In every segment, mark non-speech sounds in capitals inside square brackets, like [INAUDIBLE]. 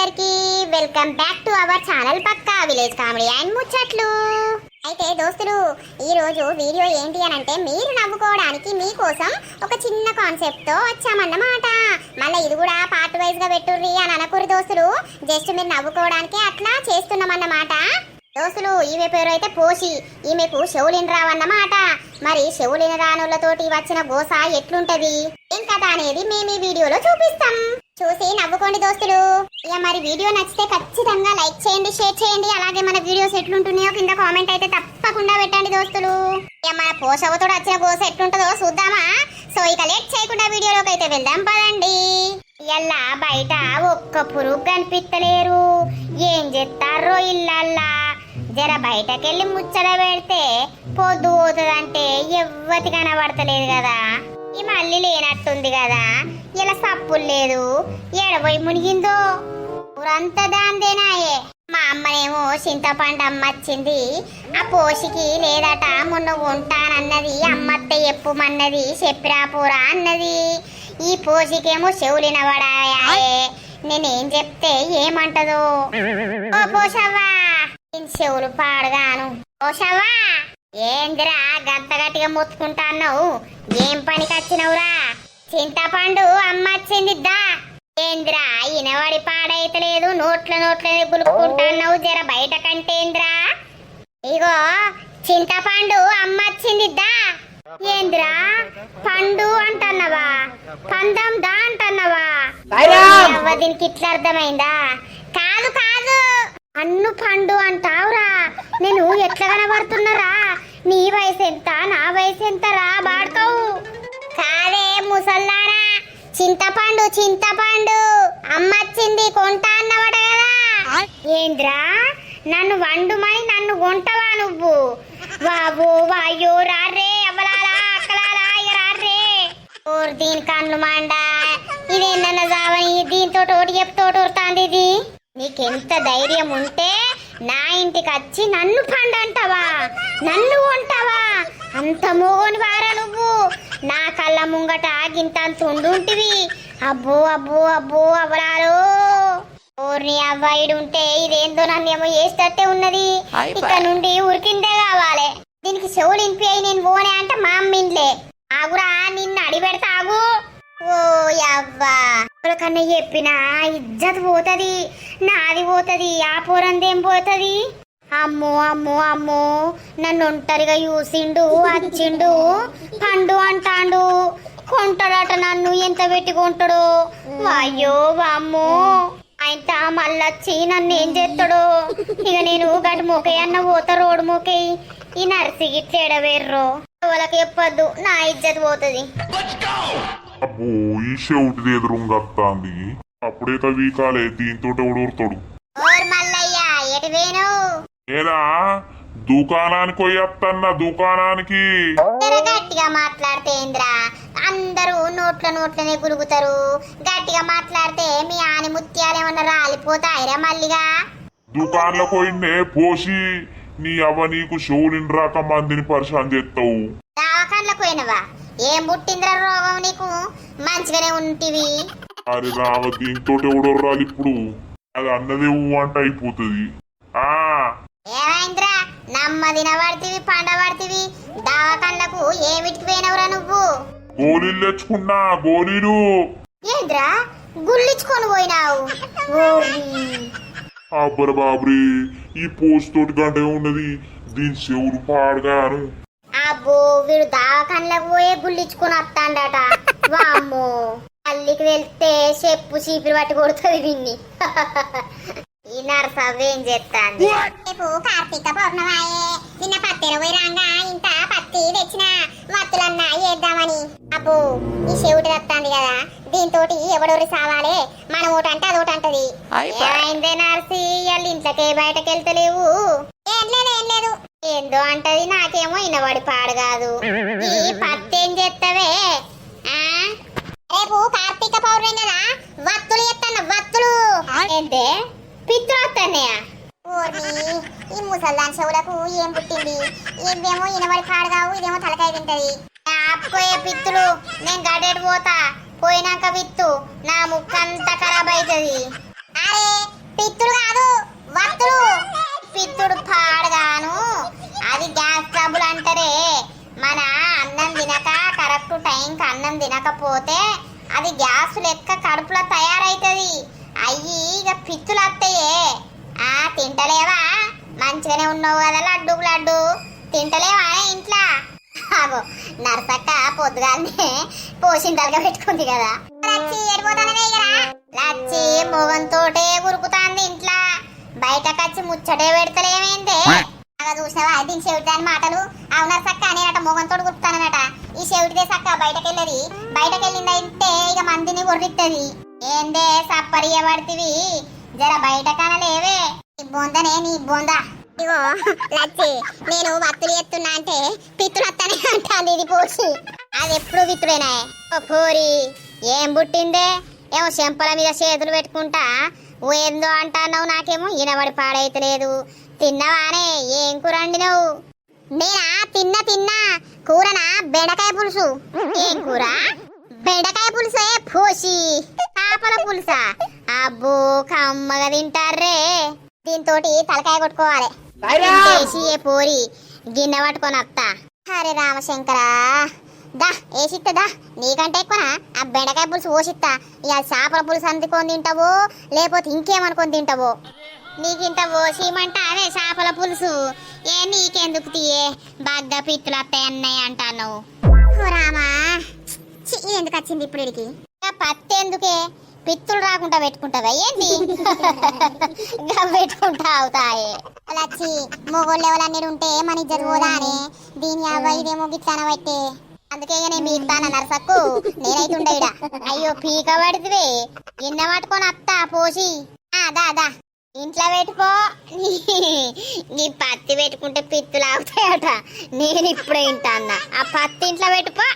అందరికి welcome back to our channel Pakka village comedy and ముచ్చట్లు. అయితే దోస్తులు ఈ రోజు వీడియో ఏంటి అని అంటే మీరు నవ్వుకోవడానికి మీకోసం ఒక చిన్న కాన్సెప్ట్తో వచ్చామన్నమాట. మళ్ళీ ఇది కూడా పార్ట్ వైజ్గా పెట్టుర్రి అని అనకూరు దోస్తులు. జస్ట్ మీరు నవ్వుకోవడానికి అట్లా చేస్తున్నామన్నమాట. దోస్తులు ఈమె పేరు అయితే పోషి. ఈమెకు శౌలిన్ రావన్నమాట మరి శవులిన రానులతోటి వచ్చిన గోస ఎట్లుంటది? ఏం కదా అనేది మేము ఈ వీడియోలో చూపిస్తాం. చూసి నవ్వుకోండి దోస్తులు. ఇక మరి వీడియో నచ్చితే ఖచ్చితంగా లైక్ చేయండి షేర్ చేయండి. అలాగే మన వీడియోస్ ఎట్లుంటున్నాయో కింద కామెంట్ అయితే తప్పకుండా పెట్టండి దోస్తులు. ఇక మన పోషవతోడు వచ్చిన గోస ఎట్లుంటుందో చూద్దామా? సో ఇక లేట్ చేయకుండా వీడియోలోకి అయితే వెళ్దాం పదండి. ఇలా బయట ఒక్క పురుగు కనిపిస్తలేరు ఏం చేస్తారో ఇల్లల్లా. జర బయటకెళ్ళి ముచ్చట పెడితే పొద్దు పోతుందంటే ఎవ్వతి కనబడతలేదు కదా. ఈ మళ్ళీ లేనట్టుంది కదా. ఇలా సప్పులు లేదు. ఎడబోయి మునిగిందో? ఊరంతా దాందేనాయే మా అమ్మనేమో చింతపండు అమ్మచ్చింది ఆ పోషికి లేదట మొన్న ఉంటానన్నది అమ్మత్త ఎప్పుమన్నది చెప్పిరాపురా అన్నది. ఈ పోషికేమో చెవులిన పడాయాయే నేనేం చెప్తే ఏమంటదో? ఓ పోషవ్వా చెవులు పాడగాను. పోషవ్వా! ఏందిరా గంత గట్టిగా మొత్తుకుంటాన్నావు ఏం పనికి వచ్చినవురా? చింతపండు అమ్మచ్చింది దా. ఏంద్రా ఇనవాడి పాడైతలేదు నోట్ల నోట్లనే గులుపుకుంటున్నావు జర బయట కంటేంద్రా ఇగో చింతపండు అమ్మచ్చింది దా. ఏంద్రా పండు అంటన్నవా? పందం దా అంటన్నవా? దీనికి ఇట్లా అర్థమైందా? కాదు కాదు! అన్ను పండు అంటావురా. నేను ఎట్లా కనబడుతున్నారా? నీ వయసు ఎంత నా వయసు ఎంత రా బాడుకోవు. కాదే ముసల్లారా చింతపండు చింతపండు. అమ్మచ్చింది కొంటా అన్నవాట కదా. ఏంద్రా? నన్ను వండుమని నన్ను కొంటవా నువ్వు? బాబు వాయో రారే అవ్వలాలా అక్కలాలా ఇక రారే ఓర్ దీని కన్ను మండ ఇదేందన్న జావని? దీంతో తోటి చెప్తూ ఉరుతాంది ఇది. నీకెంత ధైర్యం ఉంటే నా ఇంటికి వచ్చి నన్ను పండంటావా? నన్ను కొంటావా? అంత మోగని వారా నువ్వు? నా కళ్ళ ముంగట గింతంత ఉండుంటివి. అబ్బో అబ్బో అబ్బో అవరాలు ఓర్ని అవ్వాయిడు ఉంటే ఇదేందో నన్నేమో చేసేటట్టే ఉన్నది. ఇక్కడ నుండి ఉరికిందే కావాలి దీనికి చెవులు ఇంపి అయి నేను పోనే అంటే మా అమ్మిండ్లే. ఆగురా నిన్ను అడిపెడతా ఆగు ఓ యవ్వా కన్నా చెప్పినా ఇజ్జత్ పోతది నాది పోతది ఆ పోరందేం పోతది? అమ్మో అమ్మో అమ్మో నన్ను ఒంటరిగా చూసిండు వచ్చిండు పండు అంటాండు కొంటాడట నన్ను ఎంత పెట్టుకుంటాడు? అయ్యో వామ్మో. ఆయన మళ్ళొచ్చి నన్ను ఏం చేస్తాడో? ఇక నేను గటు మోకయ్య అన్న పోతా రోడ్డు మోకయ్య ఈ నర్సి గిట్ల ఎడవేర్రో వాళ్ళకి చెప్పొద్దు నా ఇజ్జత్ పోతుంది. అబ్బో ఈ షౌటిది ఎదురుంగత్తాంది. అప్పుడే కవీకాలే దీంతో ఎవడోరుతాడు ఓర్ మల్లయ్య ఎటు వేను నేనా దుకాణానికి పోయత్తన్న దుకాణానికి? గట్టిగా మాట్లాడితే అందరూ నోట్ల నోట్లనే గురుగుతారు. గట్టిగా మాట్లాడితే మీ ఆని ముత్యాలు ఏమన్నా రాలిపోతాయిరా మల్లిగా? దుకాణంలో పోయిండే పోసి నీ అవ్వ నీకు షోలిన్ రాక మందిని పరిశాన్ చేస్తావు దవాఖాన్లకు పోయినవా? ఏం పుట్టిందిరా రోగం నీకు? మంచిగానే ఉంటివి. అరే రావ దీంతో ఎవడోర్రాలి ఇప్పుడు. అది అన్నదే ఊ అంట అయిపోతుంది. ఆ. ఏమైందిరా? నమ్మదిన పడితివి పండబడితివి దవాఖాన్లకు ఏమిటికి పోయినవురా నువ్వు? గోళీలు తెచ్చుకున్నా గోళీలు. ఏంద్రా? గుళ్ళించుకొని పోయినావు. అబ్బర బాబురి ఈ పోస్ట్ తోటి గంట ఉన్నది. దీని చెవులు పాడగాను. అబ్బో వీడు దవాఖాన్లకు పోయే గుళ్ళించుకొని వస్తాడట. వామ్మో. పల్లికి వెళ్తే చెప్పు చీపిరి పట్టి కొడుతుంది విన్ని. ఈ నరసవ్వ ఏం చేస్తాంది? రేపు కార్తీక పౌర్ణమాయే. నిన్న పత్తెర పోయి రాగా ఇంత పత్తి తెచ్చిన వత్తులన్నా వేద్దామని అబ్బో ఈ చెవిటి తత్తాంది కదా. దీంతో ఎవడోరి సావాలే? మన అంటది అయిపోయి. ఏమైందే నర్సి? ఇవాళ ఇంట్లోకే బయటకు వెళ్తలేవు ఏం లేదు ఏం లేదు. ఏందో అంటది నాకేమో ఇనబడి పాడు కాదు. ఈ పత్తి ఏం చేస్తావే రేపు కార్తీక పౌర్ణమి కదా వత్తులు ఎత్తన్న వత్తులు. ఏంటే? పిత్రోత్తన్నయ్య ఈ ముసల్దాన్ చెవులకు ఏం పుట్టింది? ఇదేమో ఇనబడి పాడగావు ఇదేమో తలకాయ తింటది. ఆపుకోయే పిత్తులు నేను గడేడు పోతా. పోయినాక విత్తు నా ముక్కంతా ఖరాబ్ అవుతుంది అరే పిత్తులు కాదు వంతులు పిత్తుడు పాడగాను అది గ్యాస్ ట్రబుల్ అంటారే. మన అన్నం తినక కరెక్ట్ టైంకి అన్నం తినకపోతే అది గ్యాస్ లెక్క కడుపులో తయారైతుంది. అయ్యి ఇక పిత్తులు వస్తాయే ఆ తింటలేవా? మంచిగానే ఉన్నావు కదా లడ్డు లడ్డు. తింటలేవా ఇంట్లో? ఆగో నర్సక్క పొద్దుగానే పోసిన తలక పెట్టుకుంది కదా. లచ్చి ఎడిపోతానే లచ్చి ఉరుకుతాంది. ముచ్చటే పెడతలేమేందే బాగా చూసినావా? దీని చెవిటి దాని మాటలు? అవునారు సక్క? నేనట మొగంతో గుర్తానట ఈ చెవిటిదే సక్క బయటకెళ్ళది. బయటకెళ్ళిందంటే ఇక మందిని కొర్రిత్తది ఏందే సప్పరియ పడితివి జర బయట కనలేవే. నీ బొందనే నీ బొంద. ఇగో లచ్చి నేను వత్తులు ఎత్తున్నా అంటే పిత్తులు వస్తానే అంటాంది ఇది పోసి. అది ఎప్పుడు విత్తుడేనా ఓ పోరి. ఏం పుట్టిందే? ఏమో చెంపల మీద చేతులు పెట్టుకుంటా ఓ ఏందో అంటున్నావు నాకేమో? ఈనబడి పాడైతలేదు. తిన్నవానే ఏం కూర వండినావు? నేనా? తిన్న తిన్నా. కూరనా? బెండకాయ పులుసు. ఏం కూర? బెండకాయ పులుసే? పోసి. చేపల పులుసా? అబ్బో కమ్మగా తింటారే దీంతో తలకాయ కొట్టుకోవాలి. పోరి? గిన్నె పట్టుకొని వస్తా హరే రామశంకరా. దా ఏసిత్తా దా? నీకంటే ఎక్కువనా? ఆ బెండకాయ పులుసు పోసిత్తా ఇక చేపల పులుసు అందుకొని తింటావో లేకపోతే ఇంకేమనుకొని తింటావో? నీకింత పోసిమంట అదే చేపల పులుసు. ఏ నీకెందుకు తీయే? బాగా పిత్తులు వస్తాయి అన్నయ్య అంటాను రామా ఇది ఎందుకు వచ్చింది ఇప్పుడు ఇడికి పత్తి ఎందుకే? పిత్తులు రాకుండా పెట్టుకుంటావా? ఏంది? [LAUGHS] పెట్టుకుంటా అవుతాయి. లచ్చి మొగోళ్ళు ఎవరన్నీ ఉంటే మన ఇద్దరు పోదా అని దీని అవ్వ ఇదేమో గిట్లా పెట్టే అందుకే ఇక నేను నరసక్కు. నేనైతే ఉండేడ అయ్యో పీక పడితే గిన్నె పట్టుకొని అత్తా పోసి. దా దా. ఇంట్లో పెట్టుకో. నీ పత్తి పెట్టుకుంటే పిత్తులు ఆగుతాయట నేను ఇప్పుడే అన్న. ఆ పత్తి ఇంట్లో పెట్టుకో.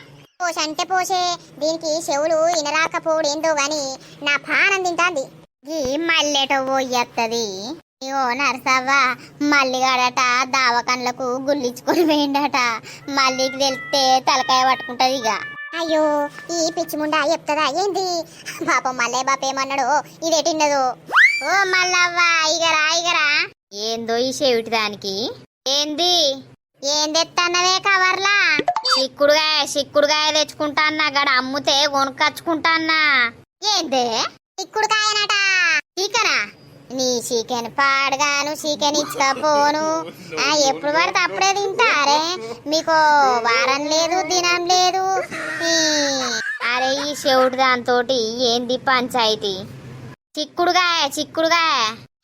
పోష అంటే పోసే. దీనికి చెవులు ఇనరాకపోడు ఏందో గాని నా పానం తింటాంది. ఈ మల్లెటో ఓ నరసవ్వ మల్లిగాడట దావకండ్లకు గుల్లించుకొని పోయిండట. మల్లికి తెలిస్తే తలకాయ పట్టుకుంటది ఇక అయ్యో ఈ పిచ్చి ముండా చెప్తుందా ఏంది? పాపం మల్లే బాప ఏమన్నాడు ఇదేటిన్నదో ఓ మల్లవ్వ ఇగరా ఇగరా. ఏందో ఈ చెవిటి దానికి. ఏంది? ఏం తెత్తన్నవే కవర్లా? చిక్కుడుగాయ చిక్కుడుగాయ తెచ్చుకుంటా అన్నా గడ అమ్ముతే కొనుక్కొచ్చుకుంటాన్నా. ఏందే? చిక్కుడుకాయనట చీకనా నీ చికెన్ పాడగాను చికెన్ ఇచ్చకపోను. [LAUGHS] ఎప్పుడు పడితే అప్పుడే తింటారే. మీకు వారం లేదు దినం లేదు. అరే ఈ చెవుడు దాంతో ఏంది పంచాయితీ? చిక్కుడుగాయ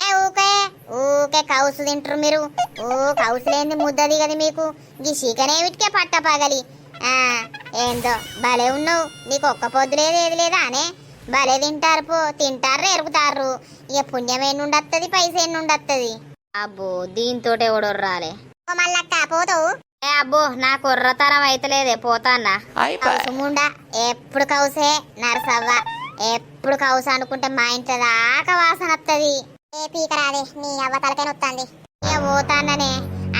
ఏ ఊకే ఊకే కౌసు తింటారు మీరు. ఓ కౌసు లేని ముద్ద దిగది మీకు. ఈ చికెన్ ఏమిటికే పట్ట పగలి? ఆ, ఏందో భలే ఉన్నావు. నీకు ఒక్క పొద్దు లేదు ఏది లేదా అనే. భలే తింటారు పో తింటారు ఎరుగుతారు. ఇక పుణ్యం ఎన్నుండత్తది పైస ఎన్నుండత్తది. అబ్బో దీంతో ఎవడో రాలే. మళ్ళక్క పోతావు? ఏ అబ్బో నా కుర్రతరం అయితలేదే పోతాన్నా కౌసుముండా ఎప్పుడు కౌసే? నరసవ్వ ఎప్పుడు కౌసు అనుకుంటే మా ఇంట్లో దాకా వాసన వస్తుంది ఏ పీకరాదే నీ అవ్వ తలకై నొత్తాంది. ఏ పోతాననే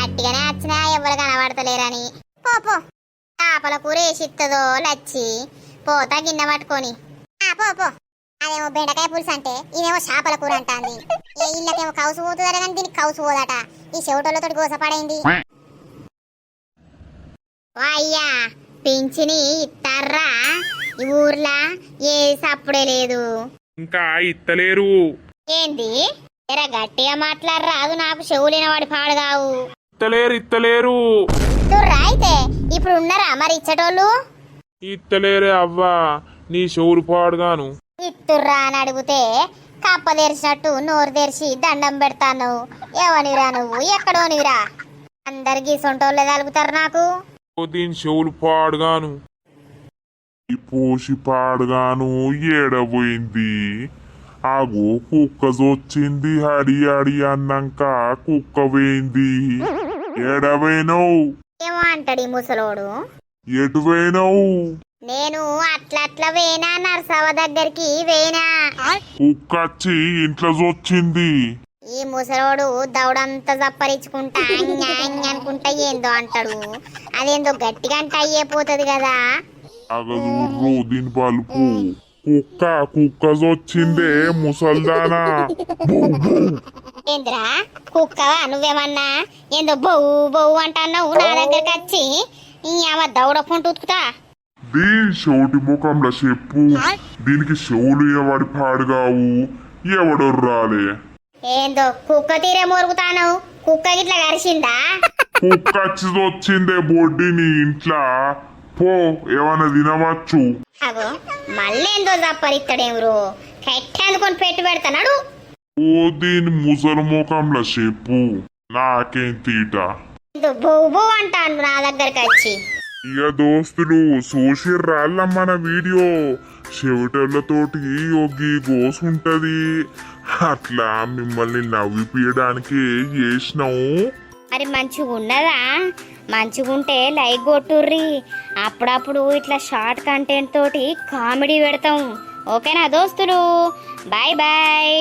అట్టిగానే వచ్చినా ఎవరు కనబడతలేరని. పో పో. చేపల కూర వేసిత్తదో లచ్చి పోతా గిన్నె పట్టుకొని. ఆ, పో పో. అదేమో బెండకాయ పులుసు అంటే ఇదేమో చేపల కూర అంటాంది. ఏ ఇళ్ళకేమో కౌసు పోతుందట కానీ దీనికి కౌసు పోదట. ఈ చెవిటోళ్ళతో గోసపడైంది అయ్యా పింఛని ఇస్తారా ఈ ఊర్లా ఏ సప్పుడే లేదు. ఇంకా ఇత్తలేరు. ఏంది? ఎరా గట్టిగా మాట్లాడరాదు నాకు చెవులిన వాడి పాడు కావు. ఇత్తలేరు ఇత్తలేరు. తుర్రా అయితే ఇప్పుడు ఉన్నారా మరి ఇచ్చటోళ్ళు? ఇత్తలేరే అవ్వా నీ షోరు పాడుగాను. ఇత్తుర్రా అని అడిగితే కప్ప తెరిచినట్టు నోరు తెరిచి దండం పెడతాను. ఎవనిరా నువ్వు? ఎక్కడోనిరా అందరికి సొంటోళ్ళే తలుగుతారు నాకు. దీని చెవులు పాడుగాను. ఈ పోసి పాడుగాను ఏడబోయింది. ఆగు కుక్క వచ్చింది హడి హడి అన్నాక కుక్క పోయింది ఏడవైనవు ఏమో అంటాడు ఈ ముసలోడు. ఎటు పోయినవు నేను అట్లా అట్లా వేనా నర్సవ దగ్గరికి వేనా? కుక్క వచ్చి ఇంట్లో వచ్చింది ఈ ముసలోడు దౌడంతా జప్పరించుకుంటా న్యా, న్యా అనుకుంటా ఏందో అంటాడు. అదేందో గట్టిగా అంటే అయ్యేపోతుంది కదా. అగదూర్రు దీని బలుపు కుక్క కుక్క వచ్చిందే ముసల్దానా. ఏంద్రా కుక్కవా? నువ్వేమన్నా ఏందో బొవ్వు బొవ్వు అంటున్నావు నా దగ్గరికి వచ్చి ఈ ఆమె దౌడ పొంటు ఉతుకుతా దీని షోటి ముఖంలో చెప్పు. దీనికి షోలు ఎవడి పాడుగావు? ఎవడో రాలే? ఏందో కుక్క తీరే మొరుగుతాను కుక్క గిట్లా కరిసిందా కుక్కచ్చి వచ్చిందే బొడ్డిని ఇంట్లో. పో ఏమన్నా తినవచ్చు. అగో మళ్ళీ ఏందో జప్పరిస్తాడేమరు కట్టేందుకొని పెట్టి పెడతాడు ఓ దీని ముసలి ముఖంలో చెప్పు. నాకేం తీట? అంటాను నా దగ్గరకు వచ్చి ఇక దోస్తులు చూసి రాళ్ళ మన వీడియో? చెవిటోళ్ళతోటి ఒగ్గి గోసుంటది అట్లా మిమ్మల్ని నవ్విపియడానికి చేసినాము మరి మంచిగా ఉన్నదా మంచిగుంటే లైక్ కొట్టుర్రి. అప్పుడప్పుడు ఇట్లా షార్ట్ కంటెంట్ తోటి కామెడీ పెడతాం. ఓకేనా దోస్తులు? Bye bye.